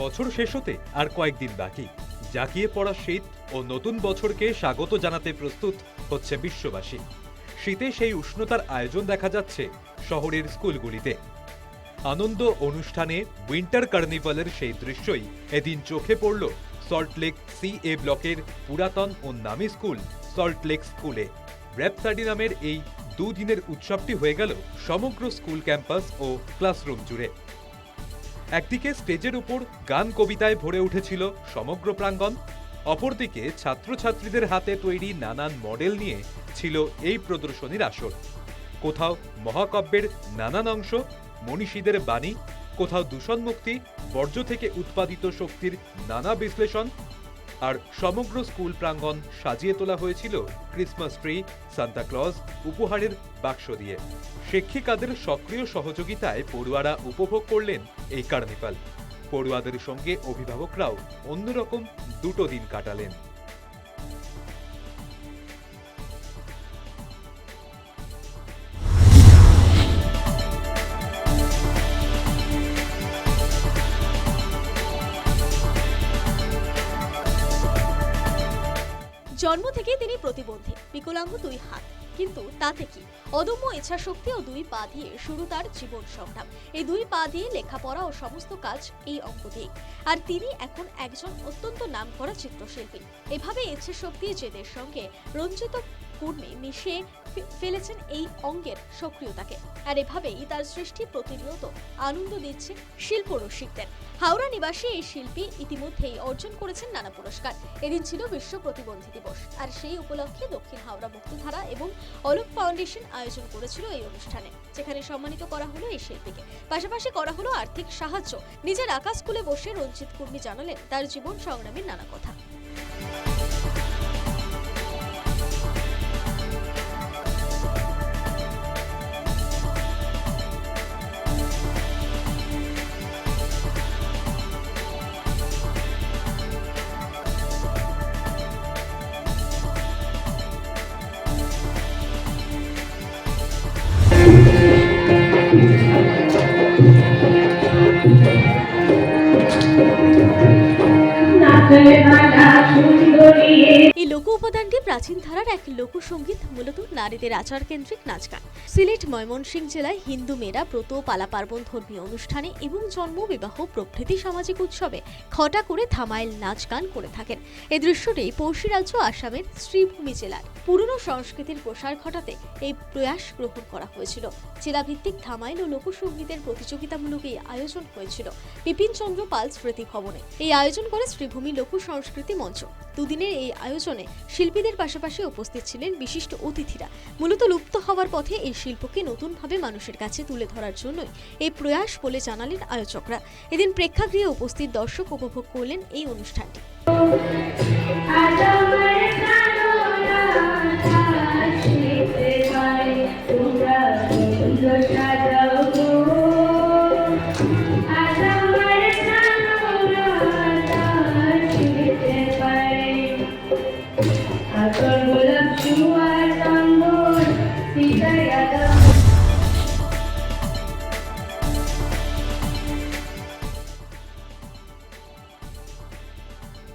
বছর শেষ হতে আর কয়েকদিন বাকি। জাকিয়ে পড়া শীত ও নতুন বছরকে স্বাগত জানাতে প্রস্তুত হচ্ছে বিশ্ববাসী। শীতে সেই উষ্ণতার আয়োজন দেখা যাচ্ছে শহরের স্কুলগুলিতে। আনন্দ অনুষ্ঠানে উইন্টার কার্নিভালের সেই দৃশ্যই এদিন চোখে পড়ল সল্টলেক সি এ ব্লকের পুরাতন ও নামী স্কুল সল্টলেক স্কুলে। র্যাপসাডি নামের এই দুদিনের উৎসবটি হয়ে গেল সমগ্র স্কুল ক্যাম্পাস ও ক্লাসরুম জুড়ে। একদিকে স্টেজের উপর গান কবিতায় ভরে উঠেছিল সমগ্র প্রাঙ্গণ, অপরদিকে ছাত্রছাত্রীদের হাতে তৈরি নানান মডেল নিয়ে ছিল এই প্রদর্শনীর আসর। কোথাও মহাকাব্যের নানান অংশ, মনীষীদের বাণী, কোথাও দূষণমুক্তি, বর্জ্য থেকে উৎপাদিত শক্তির নানা বিশ্লেষণ আর সমগ্র স্কুল প্রাঙ্গণ সাজিয়ে তোলা হয়েছিল ক্রিসমাস ট্রি সান্তাক্লজ উপহারের বাক্স দিয়ে। শিক্ষিকাদের সক্রিয় সহযোগিতায় পড়ুয়ারা উপভোগ করলেন এই কার্নিভাল। পড়ুয়াদের সঙ্গে অভিভাবকরাও অন্যরকম দুটো দিন কাটালেন। জন্ম থেকে তিনি প্রতিবন্ধী। বিকলাঙ্গ দুই হাত। কিন্তু তাতে কি? অদম্য ইচ্ছা শক্তি ও দুই পা দিয়ে শুরু তার জীবন সংগ্রাম। এই দুই পা দিয়ে লেখাপড়া ও সমস্ত কাজ এই অঙ্ক দিয়ে আর তিনি এখন একজন অত্যন্ত নামকরা চিত্রশিল্পী। এভাবে ইচ্ছে শক্তি জেদের সঙ্গে রঞ্জিত কর্মী মিশিয়ে ফেলেছেন এই অঙ্গের সক্রিয়তাকে। আর এভাবেই তার সৃষ্টি প্রতিনিয়ত আনন্দ দিচ্ছে শিল্প রসিকদের। হাওড়া নিবাসী এই শিল্পী ইতিমধ্যেই অর্জন করেছেন নানা পুরস্কার। এদিন ছিল বিশ্ব প্রতিবন্ধী দিবস। আর সেই উপলক্ষে দক্ষিণ হাওড়া মুক্তধারা এবং অলোক ফাউন্ডেশন আয়োজন করেছিল এই অনুষ্ঠানে, যেখানে সম্মানিত করা হলো এই শিল্পীকে। পাশাপাশি করা হলো আর্থিক সাহায্য। নিজের আকাশ স্কুলে বসে রঞ্জিত কুর্মী জানালেন তার জীবন সংগ্রামের নানা কথা। লোক উপাদানটি প্রাচীন ধারার এক লোকসঙ্গীত মূলত নারীদের আচার কেন্দ্রিক নাচ গান। সিলেট, ময়মনসিংহ জেলায় হিন্দু মেয়েরা ব্রত, পালা পার্বণ ধর্মীয় অনুষ্ঠানে এবং জন্ম, বিবাহ, প্রভৃতি সামাজিক উৎসবে খটা করে থামাইল নাচ গান করে থাকেন। এই দৃশ্যটি পড়শি রাজ্য আসামের শ্রীভূমি জেলার পুরনো সংস্কৃতির প্রসার ঘটাতে এই প্রয়াস গ্রহণ করা হয়েছিল। জেলাভিত্তিক থামাইল ও লোকসঙ্গীতের প্রতিযোগিতামূলক এই আয়োজন হয়েছিল। বিপিন চন্দ্র পাল স্মৃতি ভবনে এই আয়োজন করে শ্রীভূমি লোক সংস্কৃতি মঞ্চ। দুদিনের এই আয়োজনে শিল্পীদের পাশাপাশি উপস্থিত ছিলেন বিশিষ্ট অতিথিরা। মূলত লুপ্ত হওয়ার পথে এই শিল্পকে নতুনভাবে মানুষের কাছে তুলে ধরার জন্যই এই প্রয়াস বলে জানালেন আয়োজকরা। এদিন প্রেক্ষাগৃহে উপস্থিত দর্শক উপভোগ করলেন এই অনুষ্ঠানটি।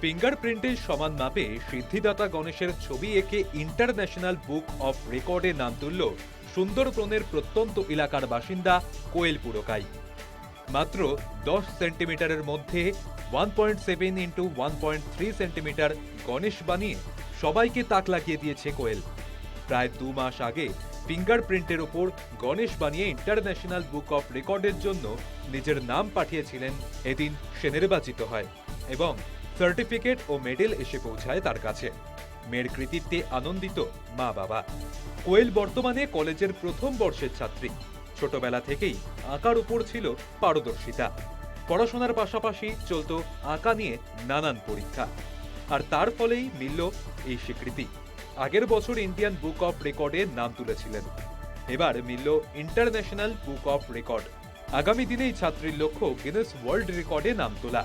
ফিঙ্গারপ্রিন্টের সমান মাপে সিদ্ধিদাতা গণেশের ছবি এঁকে ইন্টারন্যাশনাল বুক অফ রেকর্ডে নাম তুলল সুন্দরবনের প্রত্যন্ত এলাকার বাসিন্দা কোয়েল পুরকাই। মাত্র দশ সেন্টিমিটারের মধ্যে one point seven into one point three centimetre Ganesh বানিয়ে সবাইকে তাক লাগিয়ে দিয়েছে কোয়েল। প্রায় দু মাস আগে ফিঙ্গারপ্রিন্টের ওপর গণেশ বানিয়ে ইন্টারন্যাশনাল বুক অফ রেকর্ডের জন্য নিজের নাম পাঠিয়েছিলেন। এদিন সে নির্বাচিত হয় এবং সার্টিফিকেট ও মেডেল এসে পৌঁছায় তার কাছে। মেয়ের কৃতিত্বে আনন্দিত মা বাবা। কোয়েল বর্তমানে কলেজের প্রথম বর্ষের ছাত্রী। ছোটবেলা থেকেই আঁকার উপর ছিল পারদর্শিতা। পড়াশোনার পাশাপাশি চলত আঁকা নিয়ে নানান পরীক্ষা। আর তার ফলেই মিলল এই স্বীকৃতি। আগের বছর ইন্ডিয়ান বুক অফ রেকর্ডে নাম তুলেছিলেন। এবার মিলল ইন্টারন্যাশনাল বুক অফ রেকর্ড। আগামী দিনেই ছাত্রীর লক্ষ্য গিনেস ওয়ার্ল্ড রেকর্ডে নাম তোলা।